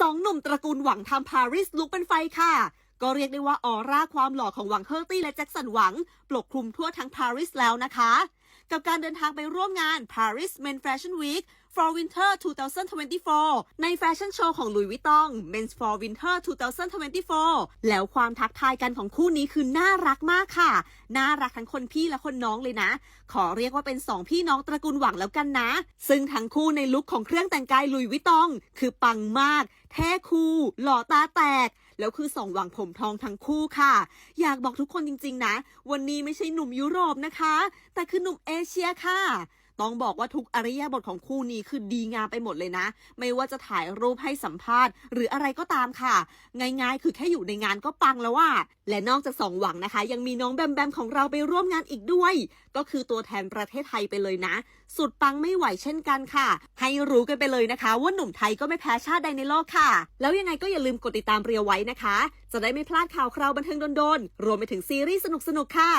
สองหนุ่มตระกูลหวังทำปารีสลุกเป็นไฟค่ะ ก็เรียกได้ว่าออร่าความหล่อของหวังเฮอร์ตี้และแจ็คสันหวัง ปกคลุมทั่วทั้งปารีสแล้วนะคะ กับการเดินทางไปร่วมงาน Paris Men Fashion Week for Winter 2024 ในแฟชั่นโชว์ของหลุยส์วิตอง Men's for Winter 2024 แล้วความทักทายกันของคู่นี้คือน่ารักมากค่ะ น่ารักทั้งคนพี่และคนน้องเลยนะ ขอเรียกว่าเป็นสองพี่น้องตระกูลหวังแล้วกันนะ ซึ่งทั้งคู่ในลุคของเครื่องแต่งกายหลุยส์วิตอง คือปังมาก แท้คูลหล่อตาแตกแล้วคือสองหวังผมทองทั้งคู่ค่ะ อยากบอกทุกคนจริงๆนะ วันนี้ไม่ใช่หนุ่มยุโรปนะคะ แต่คือหนุ่มเอเชียค่ะ ต้องบอกว่าทุกอริยบทของคู่นี้คือดีงามไปหมดเลยนะ ไม่ว่าจะถ่ายรูปให้สัมภาษณ์ หรืออะไรก็ตามค่ะ ง่ายๆ คือแค่อยู่ในงานก็ปังแล้วว่า และนอกจากสองหวังนะคะ ยังมีน้องแบมแบมของเราไปร่วมงานอีกด้วย ก็คือตัวแทนประเทศไทยไปเลยนะ สุดปังไม่ไหวเช่นกันค่ะ ให้รู้กันไปเลยนะคะ ว่าหนุ่มไทยก็ไม่แพ้ชาติใดในโลกค่ะ แล้วยังไงก็อย่าลืมกดติดตามเรียวไว้นะคะ จะได้ไม่พลาดข่าวคราวบันเทิงโดนๆรวมไปถึงซีรีส์สนุกๆค่ะ